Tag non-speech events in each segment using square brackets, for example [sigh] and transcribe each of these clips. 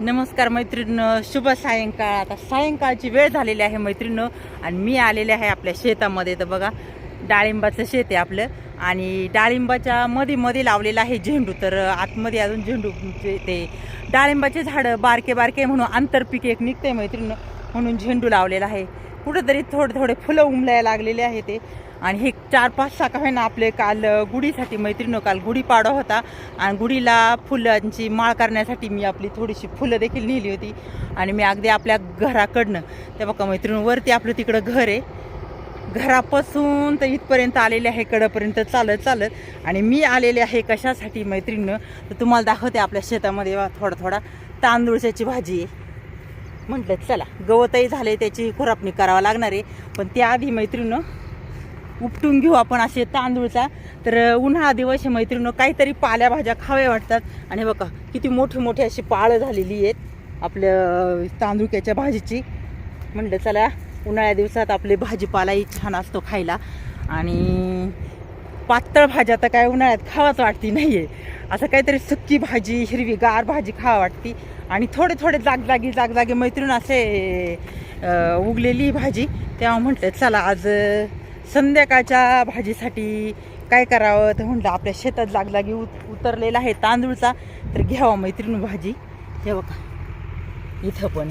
नमस्कार मैत्रिणं शुभ सायंकाळ. आता सायंकाळची वेळ झालेली आहे मैत्रीण आणि मी आलेले आहे आपल्या शेतामध्ये. तर बघा डाळिंबाचं शेत आहे आपलं आणि डाळिंबाच्या मध्ये मध्ये लावलेलं आहे झेंडू. तर आतमध्ये अजून झेंडू ते डाळिंबाचे झाडं बारके बारके म्हणून आंतरपीक एक निघते मैत्रीण म्हणून झेंडू लावलेला आहे. कुठंतरी थोडे थोडे फुलं उमलायला लागलेले आहे ते. आणि हे चार पाच शाखा आहे ना आपले काल गुढीसाठी मैत्रिणी काल गुढीपाडा होता. आणि गुढीला फुलांची माळ करण्यासाठी मी आपली थोडीशी फुलं देखील नेली होती. आणि मी अगदी आपल्या घराकडनं त्या बघा मैत्रिणीवरती आपलं तिकडं घर आहे. घरापासून तर इथपर्यंत आलेले आहे कडपर्यंत चालत चालत. आणि मी आलेले आहे कशासाठी मैत्रिणीनं? तर तुम्हाला दाखवते आपल्या शेतामध्ये थोडा थोडा तांदूळच्याची भाजी आहे. म्हटलं चला गवतही झाले त्याची खुरापणी करावं लागणार आहे. पण त्याआधी मैत्रिणीनं उपटून घेऊ आपण असे तांदूळचा. तर उन्हाळा दिवस मैत्रिणी काहीतरी पाल्याभाज्या खाव्या वाटतात. आणि बघा किती मोठी मोठी अशी पाळं झालेली आहेत आपल्या तांदुळक्याच्या भाजीची. म्हणलं चला उन्हाळ्या दिवसात आपले भाजीपालाही छान असतो खायला. आणि पातळ भाज्या तर काय उन्हाळ्यात खावाच वाटती नाही आहे असं काहीतरी सुक्की भाजी हिरवी गार भाजी खावा वाटती. आणि थोडे थोडे जागजागी जागजागी मैत्रीण असे उगलेली भाजी. तेव्हा म्हटलं चला आज संध्याकाळच्या भाजीसाठी काय करावं तर म्हटलं आपल्या शेतात जागजागी उत उतरलेला आहे तांदूळचा तर घ्यावा मैत्रीण भाजी. हे बघा इथं पण.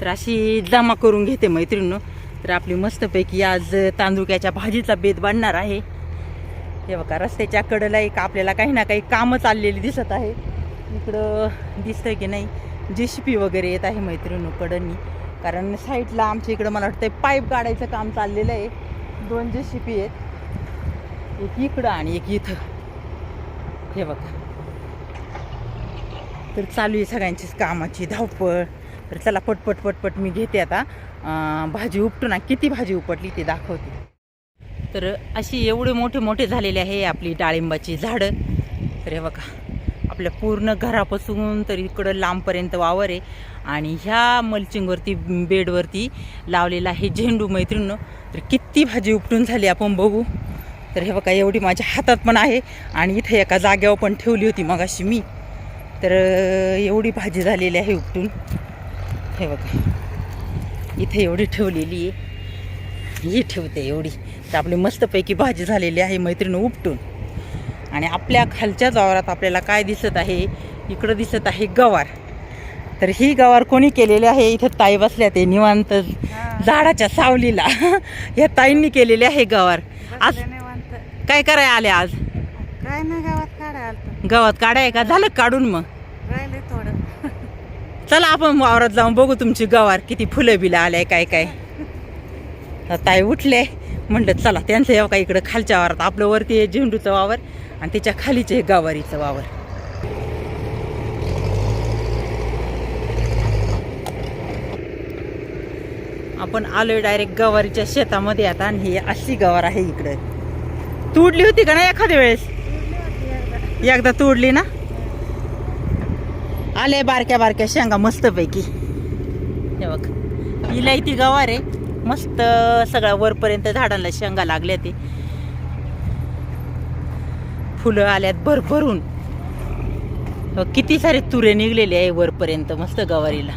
तर अशी जमा करून घेते मैत्रिणी. तर आपली मस्तपैकी आज तांदुळक्याच्या भाजीचा बेत बांधणार आहे. हे बघा रस्त्याच्या कडेला एक आपल्याला काही ना काही कामं चाललेली दिसत आहे. इकडं दिसतंय की नाही जे पी वगैरे येत आहे मैत्रिणी कडनी कारण साईडला आमच्या इकडं मला वाटतं पाईप काढायचं काम चाललेलं आहे. दोन जे पी आहेत एक इकडं आणि एक इथं. हे बघा. तर चालू आहे सगळ्यांचीच कामाची धावपळ. तर चला पटपट पटपट मी घेते आता. भाजी उपटू ना किती भाजी उपटली ते दाखवते. तर अशी एवढे मोठे मोठे झालेले आहे आपली डाळिंबाची झाडं. तर हे बघा. आपल्या पूर्ण घरापासून तर इकडं लांबपर्यंत वावर आहे. आणि ह्या मल्चिंगवरती बेडवरती लावलेला आहे झेंडू मैत्रिणीनं. तर किती भाजी उपटून झाली आपण बघू. तर हे बघा एवढी माझ्या हातात पण आहे. आणि इथे एका जाग्यावर पण ठेवली होती मगाशी मी. तर एवढी भाजी झालेली आहे उपटून. हे बघा. इथे एवढी ठेवलेली आहे. ही ठेवते एवढी. तर आपली मस्तपैकी भाजी झालेली आहे मैत्रीण उपटून. आणि आपल्या खालच्या वावरात आपल्याला काय दिसत आहे? इकडं दिसत आहे गवार. तर ही गवार कोणी केलेली आहे? इथं ताई बसल्या ते निवांत झाडाच्या सावलीला. या ताईंनी केलेली आहे गवार. आज काय कराय आले आज? काय नाही गावात आलतं. गावात काढाय का? झालं काढून मग? राहिले थोडं. चला आपण वावरात जाऊन बघू तुमची गवार किती फुलं बिलं आल्या काय काय [laughs] तर ताई उठले. म्हणलं चला त्यांचं यावं का इकडं? खालच्या वावरात. आपलं वरती आहे झेंडूचं वावर आणि त्याच्या खालीचे आहे गवारीचं वावर. आपण आलोय डायरेक्ट गवारीच्या शेतामध्ये आता आणि ही अशी गवार आहे इकडं. तुडली होती का ना एखाद्या वेळेस? एकदा तोडली ना? आले बारक्या बारक्या शेंगा मस्तपैकी. हे बघ हिला ती गवार आहे. मस्त सगळ्या वरपर्यंत झाडांना शेंगा लागल्या ते. फुलं आल्यात भरभरून. किती सारे तुरे निघलेले आहे वरपर्यंत मस्त गवारीला.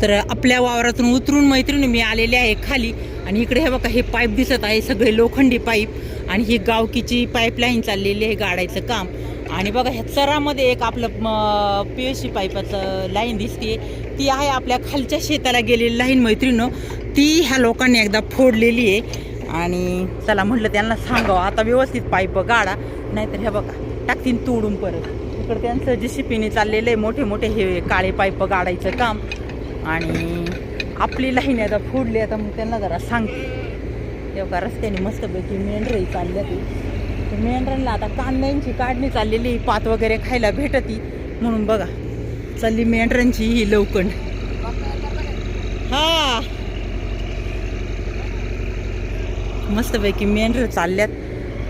तर आपल्या वावरातून उतरून मैत्रिणी मी आलेले आहे खाली. आणि इकडे हे बघा हे पाईप दिसत आहे सगळे लोखंडी पाईप. आणि ही गावकीची पाईपलाईन चाललेली आहे गाडायचं काम. आणि बघा ह्या चरामध्ये एक आपलं पी एस सी पाईपाचं लाईन दिसते ती आहे आपल्या खालच्या शेताला गेलेली लाईन मैत्रिणं. ती ह्या लोकांनी एकदा फोडलेली आहे. आणि चला म्हटलं त्यांना सांगावं. आता व्यवस्थित पाईप गाडा नाहीतर हे बघा टाकतीन तोडून परत. इकडं त्यांचं जे शिपीने चाललेलं आहे मोठे मोठे हे काळे पाईप गाडायचं काम. आणि आपली लाईन आता फोडली आता मग त्यांना जरा सांगते. तेव्हा रस्त्याने मस्तपैकी मेंढरही चालल्या ती तर मेंढरांना आता कांद्यांची काढणी चाललेली पात वगैरे खायला भेटती. म्हणून बघा चालली मेंढरांची ही लवकंड. हा. मस्तपैकी मेंढर चालल्यात.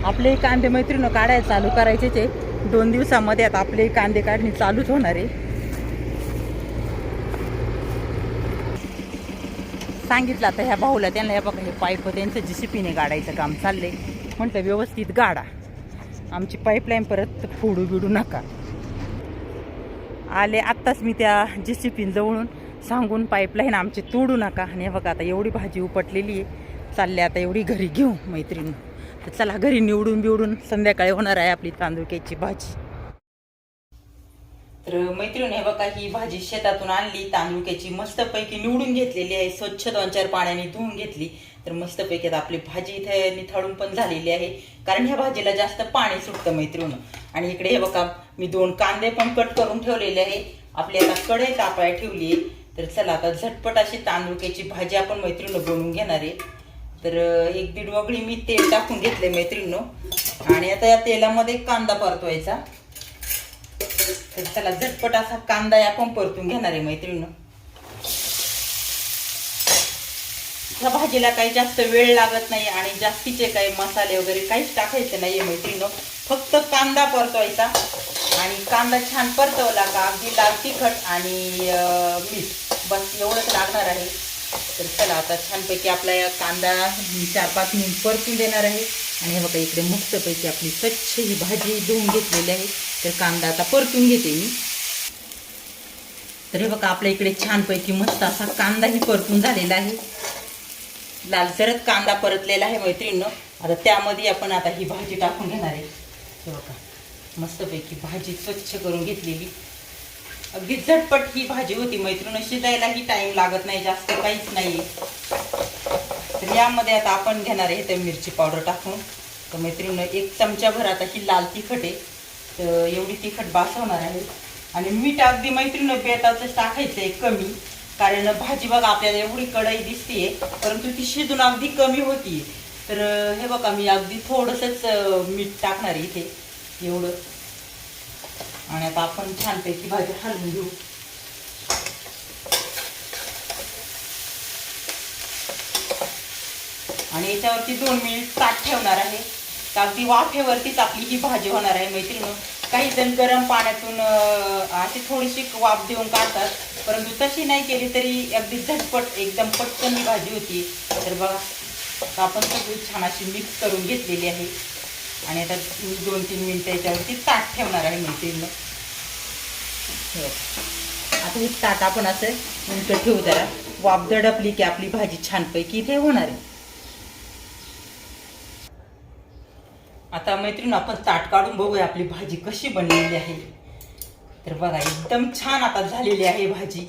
आपले कांदे मैत्रीनं काढायला चालू करायचेच आहे दोन दिवसामध्ये आता आपले कांदे काढणी चालूच होणार आहे. सांगितलं आता ह्या भाऊला त्यांना हे बघा हे पाईप त्यांचं शिपीने काढायचं काम चाललंय. म्हटलं व्यवस्थित गाडा. आमची पाईपलाईन परत फोडू बिडू नका. आले आत्ताच मी त्या जे सी पीन जवळून सांगून पाईपलाईन आमची तोडू नका. आणि बघा आता एवढी भाजी उपटलेली आहे. चालले आता एवढी घरी घेऊ मैत्रीण. तर चला घरी निवडून बिवडून संध्याकाळी होणार आहे आपली तांदूळक्याची भाजी. तर मैत्रीण हे बघा ही भाजी शेतातून आणली तांदूळक्याची मस्तपैकी निवडून घेतलेली आहे. स्वच्छ दोन चार पाण्याने धुवून घेतली. तर मस्तपैकी आता आपली भाजी इथे निथाळून पण झालेली आहे. कारण ह्या भाजीला जास्त पाणी सुटतं मैत्रीण. आणि इकडे हे बघा मी दोन कांदे पण कट करून ठेवलेले आहे. आपली आता कढई तापाय ठेवली आहे. तर चला आता झटपट अशी तांदूळक्याची भाजी आपण मैत्रीण बनवून घेणार आहे. तर एक दीड वगळी मी तेल टाकून घेतले मैत्रिणीनं आणि आता या तेलामध्ये कांदा परतवायचा. तर झटपट असा कांदा आपण परतून घेणार आहे मैत्रिणीनं. ह्या भाजीला काही जास्त वेळ लागत नाही आणि जास्तीचे काही मसाले वगैरे काहीच टाकायचे नाहीये मैत्रिणीनं. फक्त कांदा परतवायचा आणि कांदा छान परतवला का अगदी लाल तिखट आणि मीठ. बस एवढंच लागणार आहे. तर चला आता छानपैकी आपला या कांदा चार पाच मिनिट परतून देणार आहे. आणि हे बघा इकडे मस्तपैकी आपली स्वच्छ ही भाजी धुवून घेतलेली आहे. तर कांदा आता परतून घेते मी. तर हे बघा आपल्या इकडे छानपैकी मस्त असा कांदाही परतून झालेला आहे. लालसरच कांदा परतलेला आहे मैत्रिणीनं. आता त्यामध्ये आपण आता ही भाजी टाकून घेणार आहे. हे बघा मस्तपैकी भाजी स्वच्छ करून घेतलेली. अगदी झटपट ही भाजी होती. मैत्रिणी शिजायलाही टाइम लागत नाही जास्त काहीच नाही तर यामध्ये आता आपण घेणार आहे तर मिरची पावडर टाकून. तर मैत्रिणीनं एक चमच्याभर आता ही लाल तिखट आहे. तर एवढी तिखट बासवणार आहे. आणि मीठ अगदी मैत्रीण बेताचं टाकायचं आहे कमी. कारण भाजी बघा आपल्याला एवढी कढई दिसतीये परंतु ती शिजून अगदी कमी होती तर हे बघा मी अगदी थोडंसंच मीठ टाकणार आहे इथे. एवढं. आणि आता आपण छानपैकी भाजी हलवून घेऊ. आणि याच्यावरती दोन मिनिट ताट ठेवणार आहे. तर अगदी वाफेवरतीच आपली ही भाजी होणार आहे मैत्रिणी. काही जण गरम पाण्यातून अशी थोडीशी वाफ देऊन काढतात. परंतु तशी नाही केली तरी अगदी झटपट एकदम पटकन ही भाजी होती. तर बघा आपण सगळी छान अशी मिक्स करून घेतलेली आहे. आणि आता दोन तीन मिनटं याच्यावरती ताट ठेवणार आहे मैत्रिणीनं हो. आता हे ताट आपण असं ठेवू जरा. वाफ दडपली की आपली भाजी छानपैकी इथे होणार आहे. आता मैत्रीण आपण ताट काढून बघूया आपली भाजी कशी बनलेली आहे. तर बघा एकदम छान आता झालेली आहे भाजी.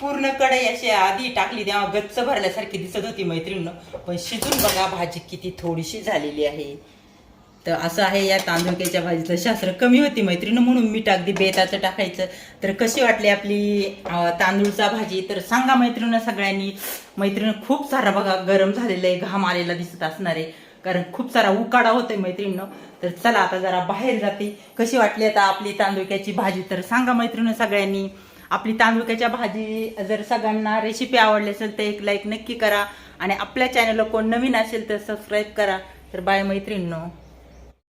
पूर्ण कढई अशी आधी टाकली तेव्हा गच्च भरल्यासारखी दिसत होती मैत्रिणीनं पण शिजून बघा भाजी किती थोडीशी झालेली आहे. तर असं आहे या तांदुळक्याच्या भाजीचं शास्त्र कमी होती मैत्रिणी म्हणून मीठ अगदी बेताचं टाकायचं. तर कशी वाटली आपली तांदूळचा भाजी? तर सांगा मैत्रिणी सगळ्यांनी. मैत्रिणी खूप सारा बघा गरम झालेलं आहे घाम आलेला दिसत असणार आहे. कारण खूप सारा उकाडा होतोय मैत्रिणीनं. तर चला आता जरा बाहेर जाते. कशी वाटली आता आपली तांदुळक्याची भाजी? तर सांगा मैत्रिणी सगळ्यांनी. आपली तांदुळक्याच्या भाजी जर सगळ्यांना रेसिपी आवडली असेल तर एक लाईक नक्की करा. आणि आपल्या चॅनलला कोण नवीन असेल तर सबस्क्राईब करा. तर बाय मैत्रिणींनो.